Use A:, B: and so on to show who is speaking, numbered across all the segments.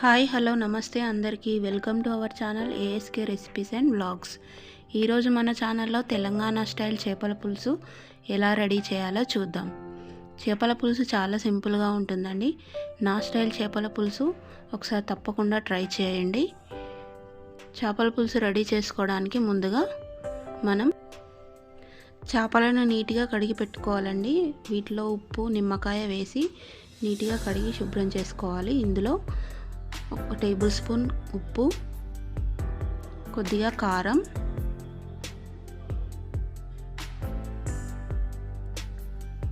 A: Hi hello నమస్తే అందరికీ. Welcome to our channel ASK recipes and vlogs ఈరోజు మన ఛానల్లో తెలంగాణ స్టైల్ చేపల పులుసు ఎలా రెడీ చేయాలో చూద్దాం. చేపల పులుసు చాలా సింపుల్గా ఉంటుందండి. నా స్టైల్ చేపల పులుసు ఒకసారి తప్పకుండా ట్రై చేయండి. చేపల పులుసు రెడీ చేసుకోవడానికి ముందుగా మనం చేపలను నీట్గా కడిగి పెట్టుకోవాలండి. వీటిలో ఉప్పు నిమ్మకాయ వేసి నీట్గా కడిగి శుభ్రం చేసుకోవాలి. ఇందులో ఒక టేబుల్ స్పూన్ ఉప్పు కొద్దిగా కారం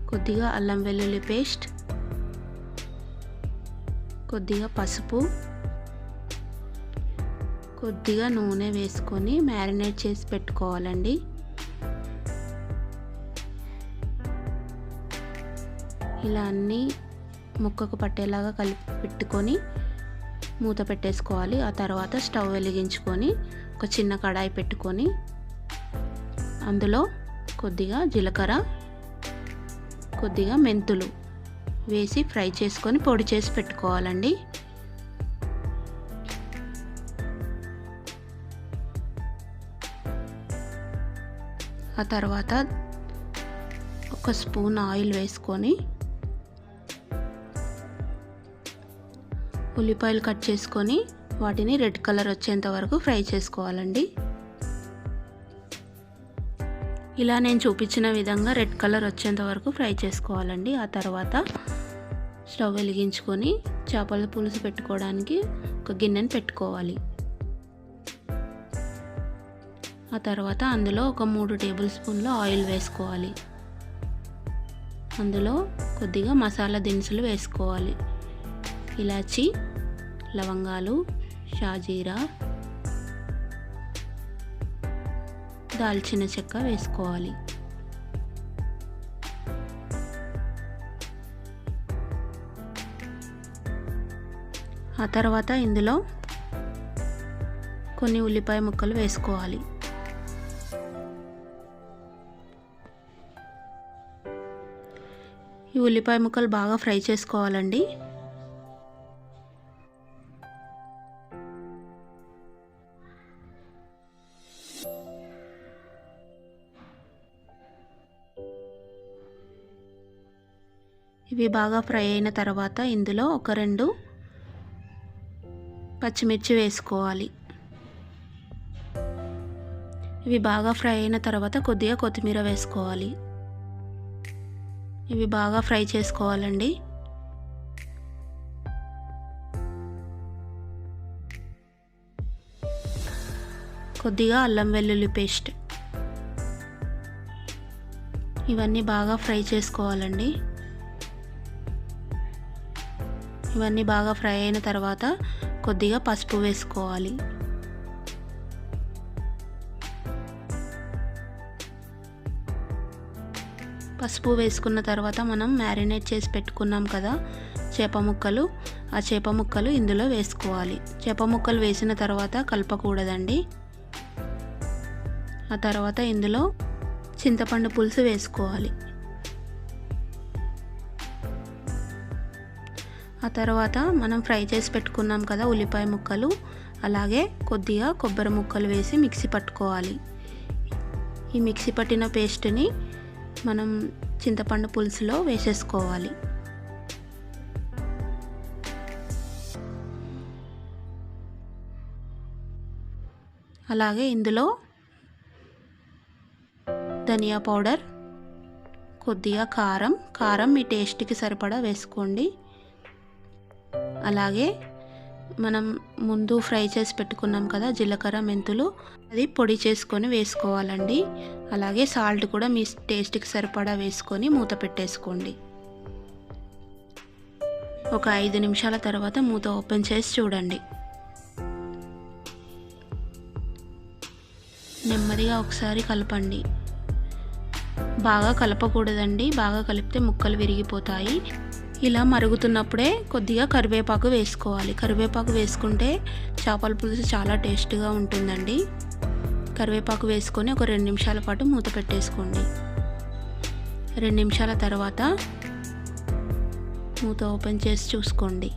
A: కొద్దిగా అల్లం వెల్లుల్లి పేస్ట్ కొద్దిగా పసుపు కొద్దిగా నూనె వేసుకొని మ్యారినేట్ చేసి పెట్టుకోవాలండి. ఇలా అన్నీ ముక్కకు పట్టేలాగా కలిపి పెట్టుకొని మూత పెట్టేసుకోవాలి. ఆ తర్వాత స్టవ్ వెలిగించుకొని ఒక చిన్న కడాయి పెట్టుకొని అందులో కొద్దిగా జీలకర్ర కొద్దిగా మెంతులు వేసి ఫ్రై చేసుకొని పొడి చేసి పెట్టుకోవాలండి. ఆ తర్వాత ఒక స్పూన్ ఆయిల్ వేసుకొని ఉల్లిపాయలు కట్ చేసుకొని వాటిని రెడ్ కలర్ వచ్చేంత వరకు ఫ్రై చేసుకోవాలండి. ఇలా నేను చూపించిన విధంగా రెడ్ కలర్ వచ్చేంత వరకు ఫ్రై చేసుకోవాలండి. ఆ తర్వాత స్టవ్ వెలిగించుకొని చేపల పులుసు పెట్టుకోవడానికి ఒక గిన్నెను పెట్టుకోవాలి. ఆ తర్వాత అందులో ఒక మూడు టేబుల్ స్పూన్ల ఆయిల్ వేసుకోవాలి. అందులో కొద్దిగా మసాలా దినుసులు వేసుకోవాలి. ఇలాచి లవంగాలు షాజీరా దాల్చిన చెక్క వేసుకోవాలి. ఆ తర్వాత ఇందులో కొన్ని ఉల్లిపాయ ముక్కలు వేసుకోవాలి. ఈ ఉల్లిపాయ ముక్కలు బాగా ఫ్రై చేసుకోవాలండి. ఇవి బాగా ఫ్రై అయిన తర్వాత ఇందులో ఒక రెండు పచ్చిమిర్చి వేసుకోవాలి. ఇవి బాగా ఫ్రై అయిన తర్వాత కొద్దిగా కొత్తిమీర వేసుకోవాలి. ఇవి బాగా ఫ్రై చేసుకోవాలండి. కొద్దిగా అల్లం వెల్లుల్లి పేస్ట్. ఇవన్నీ బాగా ఫ్రై చేసుకోవాలండి. ఇవన్నీ బాగా ఫ్రై అయిన తర్వాత కొద్దిగా పసుపు వేసుకోవాలి. పసుపు వేసుకున్న తర్వాత మనం మ్యారినేట్ చేసి పెట్టుకున్నాం కదా చేప ముక్కలు. ఆ చేప ముక్కలు ఇందులో వేసుకోవాలి. చేప ముక్కలు వేసిన తర్వాత కలపకూడదండి. ఆ తర్వాత ఇందులో చింతపండు పులుసు వేసుకోవాలి. ఆ తర్వాత మనం ఫ్రై చేసి పెట్టుకున్నాం కదా ఉల్లిపాయ ముక్కలు. అలాగే కొద్దిగా కొబ్బరి ముక్కలు వేసి మిక్సీ పట్టుకోవాలి. ఈ మిక్సీ పట్టిన పేస్ట్ని మనం చింతపండు పులుసులో వేసేసుకోవాలి. అలాగే ఇందులో ధనియా పౌడర్ కొద్దిగా కారం. కారం మీ టేస్ట్కి సరిపడా వేసుకోండి. అలాగే మనం ముందు ఫ్రై చేసి పెట్టుకున్నాం కదా జీలకర్ర మెంతులు. అది పొడి చేసుకొని వేసుకోవాలండి. అలాగే సాల్ట్ కూడా మీ టేస్ట్కి సరిపడా వేసుకొని మూత పెట్టేసుకోండి. ఒక ఐదు నిమిషాల తర్వాత మూత ఓపెన్ చేసి చూడండి. నెమ్మదిగా ఒకసారి కలపండి. బాగా కలపకూడదండి. బాగా కలిపితే ముక్కలు విరిగిపోతాయి. ఇలా మరుగుతున్నప్పుడే కొద్దిగా కరివేపాకు వేసుకోవాలి. కరివేపాకు వేసుకుంటే చేపల పులుసు చాలా టేస్ట్గా ఉంటుందండి. కరివేపాకు వేసుకొని ఒక రెండు నిమిషాల పాటు మూత పెట్టేసుకోండి. రెండు నిమిషాల తర్వాత మూత ఓపెన్ చేసి చూసుకోండి.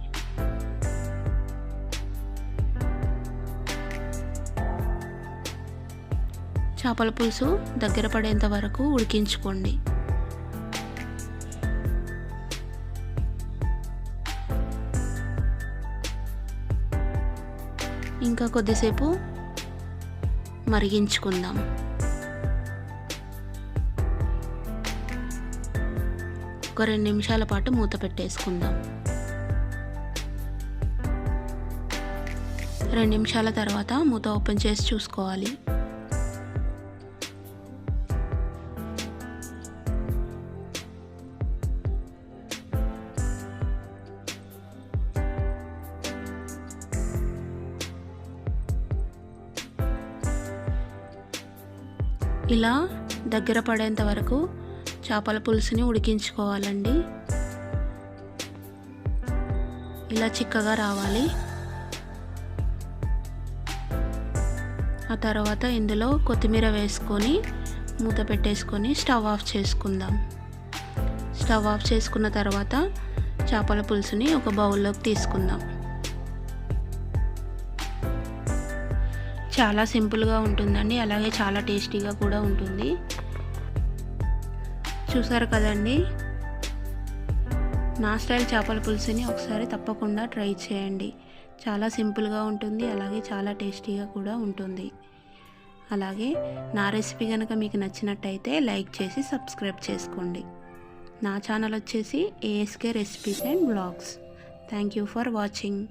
A: చేపల పులుసు దగ్గర పడేంత వరకు ఉడికించుకోండి. ఇంకా కొద్దిసేపు మరిగించుకుందాం. ఒక రెండు నిమిషాల పాటు మూత పెట్టేసుకుందాం. రెండు నిమిషాల తర్వాత మూత ఓపెన్ చేసి చూసుకోవాలి. ఇలా దగ్గర పడేంత వరకు చేపల పులుసుని ఉడికించుకోవాలండి. ఇలా చిక్కగా రావాలి. ఆ తర్వాత ఇందులో కొత్తిమీర వేసుకొని మూత పెట్టేసుకొని స్టవ్ ఆఫ్ చేసుకుందాం. స్టవ్ ఆఫ్ చేసుకున్న తర్వాత చేపల పులుసుని ఒక బౌల్లోకి తీసుకుందాం. చాలా సింపుల్గా ఉంటుందండి. అలాగే చాలా టేస్టీగా కూడా ఉంటుంది. చూసారు కదండి? నా స్టైల్ చేపల పులుసుని ఒకసారి తప్పకుండా ట్రై చేయండి. చాలా సింపుల్గా ఉంటుంది. అలాగే చాలా టేస్టీగా కూడా ఉంటుంది. అలాగే నా రెసిపీ కనుక మీకు నచ్చినట్టయితే లైక్ చేసి సబ్స్క్రైబ్ చేసుకోండి. నా ఛానల్ వచ్చేసి ASK recipes and blogs thank you for watching